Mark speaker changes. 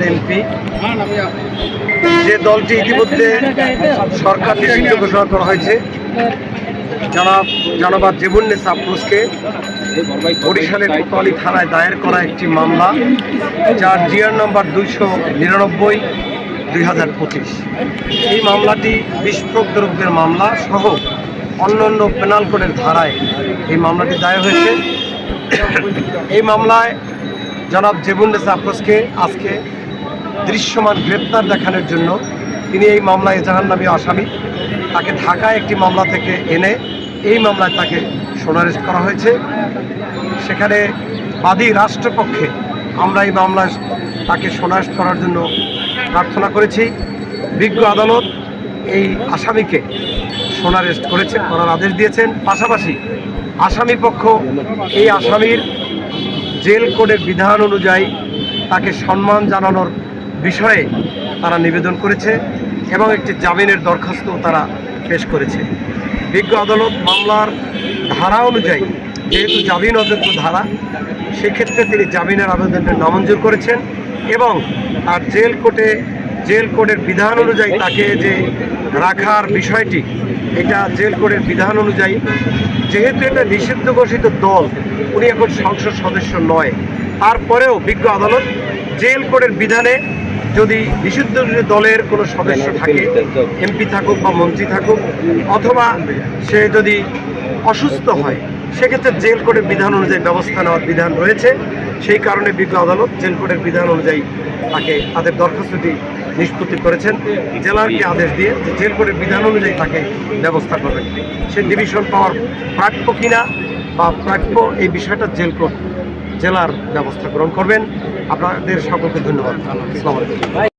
Speaker 1: BNP যে দলটি ইতিমধ্যে সরকার নিষিদ্ধ ঘোষণা করা হয়েছে যারা জনাব জনাবাদ জেবুন্নেসা আফরোজকে বরিশালের কোতোয়ালি থানায় দায়ের করা একটি মামলা, যার জিআর নম্বর দুইশো নিরানব্বই, দুই হাজার পঁচিশ। এই মামলাটি বিস্ফোরক দ্রব্যের মামলা সহ অন্যান্য পেনাল কোডের ধারায় এই মামলাটি দায়ের হয়েছে। এই মামলায় জনাব জেবুন্নেসা আফরোজকে আজকে দৃশ্যমান গ্রেপ্তার দেখানোর জন্য তিনি এই মামলায় জাহান্নামী আসামি। তাকে ঢাকায় একটি মামলা থেকে এনে এই মামলায় তাকে সোনারেস্ট করা হয়েছে। সেখানে বাদী রাষ্ট্রপক্ষে আমরা এই মামলায় তাকে সোনারেস্ট করার জন্য প্রার্থনা করেছি। বিজ্ঞ আদালত এই আসামিকে সোনারেস্ট করেছে করার আদেশ দিয়েছেন। পাশাপাশি আসামি পক্ষ এই আসামির জেল কোডের বিধান অনুযায়ী তাকে সম্মান জানানোর বিষয়ে তারা নিবেদন করেছে এবং একটি জামিনের দরখাস্ত তারা পেশ করেছে। বিজ্ঞ আদালত মামলার ধারা অনুযায়ী, যেহেতু জামিন অযোগ্য ধারা, সেক্ষেত্রে তিনি জামিনের আবেদনটা নামঞ্জুর করেছেন এবং তার জেল কোর্টে জেল কোডের বিধান অনুযায়ী তাকে যে রাখার বিষয়টি, এটা জেল কোডের বিধান অনুযায়ী, যেহেতু এটা নিষিদ্ধ ঘোষিত দল উনি এখন সংসদ সদস্য নয়। তারপরেও বিজ্ঞ আদালত জেল কোডের বিধানে যদি নিষিদ্ধ দলের কোনো সদস্য থাকে এমপি থাকুক বা মন্ত্রী থাকুক অথবা সে যদি অসুস্থ হয় সেক্ষেত্রে জেল কোডের বিধান অনুযায়ী ব্যবস্থা নেওয়ার বিধান রয়েছে। সেই কারণে বিজ্ঞ আদালত জেল কোডের বিধান অনুযায়ী তাকে তাদের দরখাস্তটি নিষ্পত্তি করেছেন। জেলারকে আদেশ দিয়ে যে জেল কোডের বিধান অনুযায়ী তাকে ব্যবস্থা করবেন। সে ডিভিশন পাওয়ার প্রাপ্য কিনা বা প্রাপ্য এই বিষয়টা জেল জেলার ব্যবস্থা গ্রহণ করবেন। আপনাদের সকলকে ধন্যবাদ।